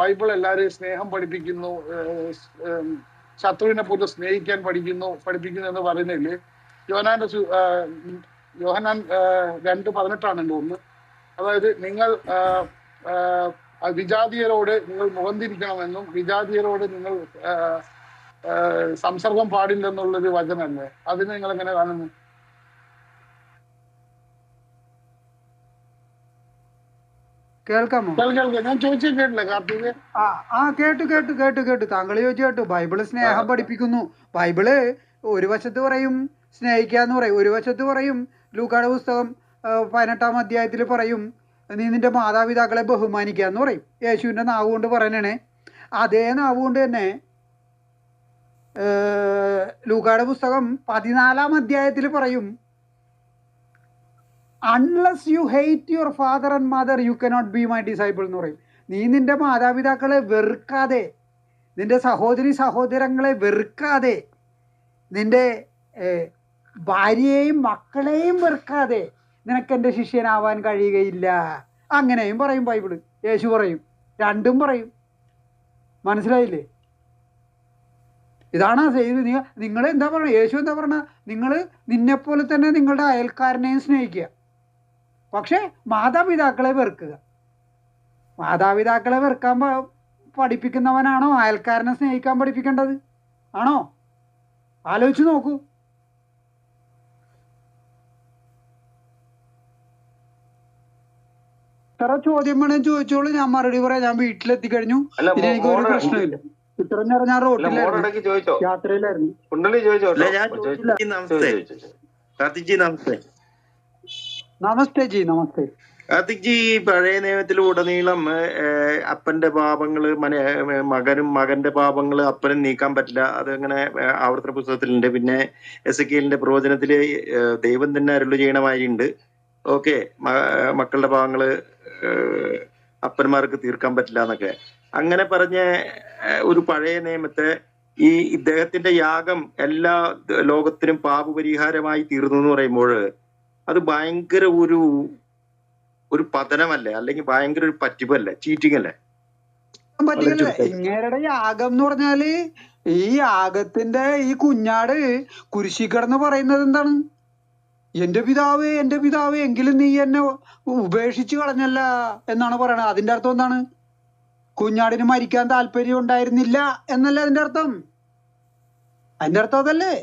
Bible എല്ലാവരെയും സ്നേഹം പഠിപ്പിക്കുന്നു ശത്രുവിനെ പോലും സ്നേഹിക്കാൻ പഠിക്കുന്നു പഠിപ്പിക്കുന്നു എന്ന് പറയുന്നതിൽ യോഹനാന്റെ യോഹനാൻ രണ്ട് പതിനെട്ടാണ് എന്റെ ഒന്ന്. അതായത് നിങ്ങൾ വിജാതീയരോട് നിങ്ങൾ മുഖം തിരിക്കണമെന്നും വിജാതീയരോട് നിങ്ങൾ സംസർഗം പാടില്ലെന്നുള്ളൊരു വചനമല്ലേ? അതിനെ നിങ്ങൾ എങ്ങനെ കാണുന്നു? കേൾക്കാമോ? കേൾ കേൾക്കാം ഞാൻ ചോദിച്ചു കേട്ടില്ല കാർത്തിക് ആ കേട്ടു കേട്ടു കേട്ടു കേട്ടു. താങ്കൾ ചോദിച്ചു കേട്ടു ബൈബിൾ സ്നേഹം പഠിപ്പിക്കുന്നു. ബൈബിൾ ഒരു വശത്ത് പറയും സ്നേഹിക്കാന്ന് പറയും. ഒരു വശത്ത് പറയും ലൂക്കാട് പുസ്തകം പതിനെട്ടാം അധ്യായത്തിൽ പറയും നീ നിന്റെ മാതാപിതാക്കളെ ബഹുമാനിക്കാന്ന് പറയും. യേശുവിന്റെ നാവ് കൊണ്ട് പറയണേ അതേ നാവ് കൊണ്ട് തന്നെ ലൂക്കാട് പുസ്തകം പതിനാലാം അധ്യായത്തിൽ പറയും unless you hate your father and mother you cannot be my disciple എന്ന് പറയും. നീ നിന്റെ മാതാപിതാക്കളെ വെറുക്കാതെ നിന്റെ സഹോദരി സഹോദരങ്ങളെ വെറുക്കാതെ നിന്റെ ഭാര്യയെയും മക്കളെയും വെറുക്കാതെ നിനക്ക് എന്റെ ശിഷ്യനാവാൻ കഴിയുകയില്ല. അങ്ങനെയും പറയും ബൈബിൾ. യേശു പറയും. രണ്ടും പറയും. മനസ്സിലായില്ലേ? ഇതാണ് ചെയ്ത് നിങ്ങൾ എന്താ പറയുക യേശു എന്താ പറഞ്ഞ? നിങ്ങൾ നിന്നെപ്പോലെ തന്നെ നിങ്ങളുടെ അയൽക്കാരനെയും സ്നേഹിക്കുക. പക്ഷേ മാതാപിതാക്കളെ വെറുക്കുക. മാതാപിതാക്കളെ വെറുക്കാൻ പഠിപ്പിക്കുന്നവനാണോ? അയൽക്കാരനെ സ്നേഹിക്കാൻ പഠിപ്പിക്കേണ്ടത്? ആണോ? ആലോചിച്ച് നോക്കൂ. ഇത്ര ചോദ്യം വേണേ ചോദിച്ചോളൂ. ഞാൻ മറുപടി പറയാം. ഞാൻ വീട്ടിലെത്തി കഴിഞ്ഞു എനിക്ക് ഒരു പ്രശ്നമില്ല. ഇത്രയും നേരം ഞാൻ റോട്ടിലായിരുന്നു. യാത്രയിലായിരുന്നു. നമസ്തേ. നമസ്തേ. നമസ്തേ ജി നമസ്തേ. കാർത്തിക് ജി പഴയ നിയമത്തിൽ ഉടനീളം അപ്പന്റെ ഏഹ്, മകനും മകന്റെ പാപങ്ങൾ അപ്പനും നീക്കാൻ പറ്റില്ല. അതങ്ങനെ ആവർത്തന പുസ്തകത്തിലുണ്ട്. പിന്നെ എസ് കെലിന്റെ പ്രവചനത്തിൽ ദൈവം തന്നെ അരുൾ ചെയ്യണമായിട്ടുണ്ട് ഓക്കെ മക്കളുടെ പാപങ്ങൾ ഏഹ്, അപ്പന്മാർക്ക് തീർക്കാൻ പറ്റില്ല എന്നൊക്കെ. അങ്ങനെ പറഞ്ഞ ഒരു പഴയ നിയമത്തെ ഈ ഇദ്ദേഹത്തിന്റെ യാഗം എല്ലാ ലോകത്തിനും പാപപരിഹാരമായി തീർന്നു എന്ന് പറയുമ്പോൾ അത് ഭയങ്കര ഒരു ഒരു പതനമല്ലേ? അല്ലെങ്കിൽ ഭയങ്കര ഒരു പറ്റിപ്പല്ലേ? ചീറ്റിംഗ് അല്ലേ പറ്റില്ല. ഇങ്ങേരുടെ യാഗം എന്ന് പറഞ്ഞാൽ ഈ യാഗത്തിന്റെ ഈ കുഞ്ഞാട് കുരിശി കിടന്ന് പറയുന്നത് എന്താണ്? എന്റെ പിതാവ് എന്റെ പിതാവ് എങ്കിലും നീ എന്നെ ഉപേക്ഷിച്ചു കളഞ്ഞല്ല എന്നാണ് പറയണത്. അതിന്റെ അർത്ഥം എന്താണ്? കുഞ്ഞാടിന് മരിക്കാൻ താല്പര്യം ഉണ്ടായിരുന്നില്ല എന്നല്ലേ അതിന്റെ അർത്ഥം? അതിന്റെ അർത്ഥം അതല്ലേ?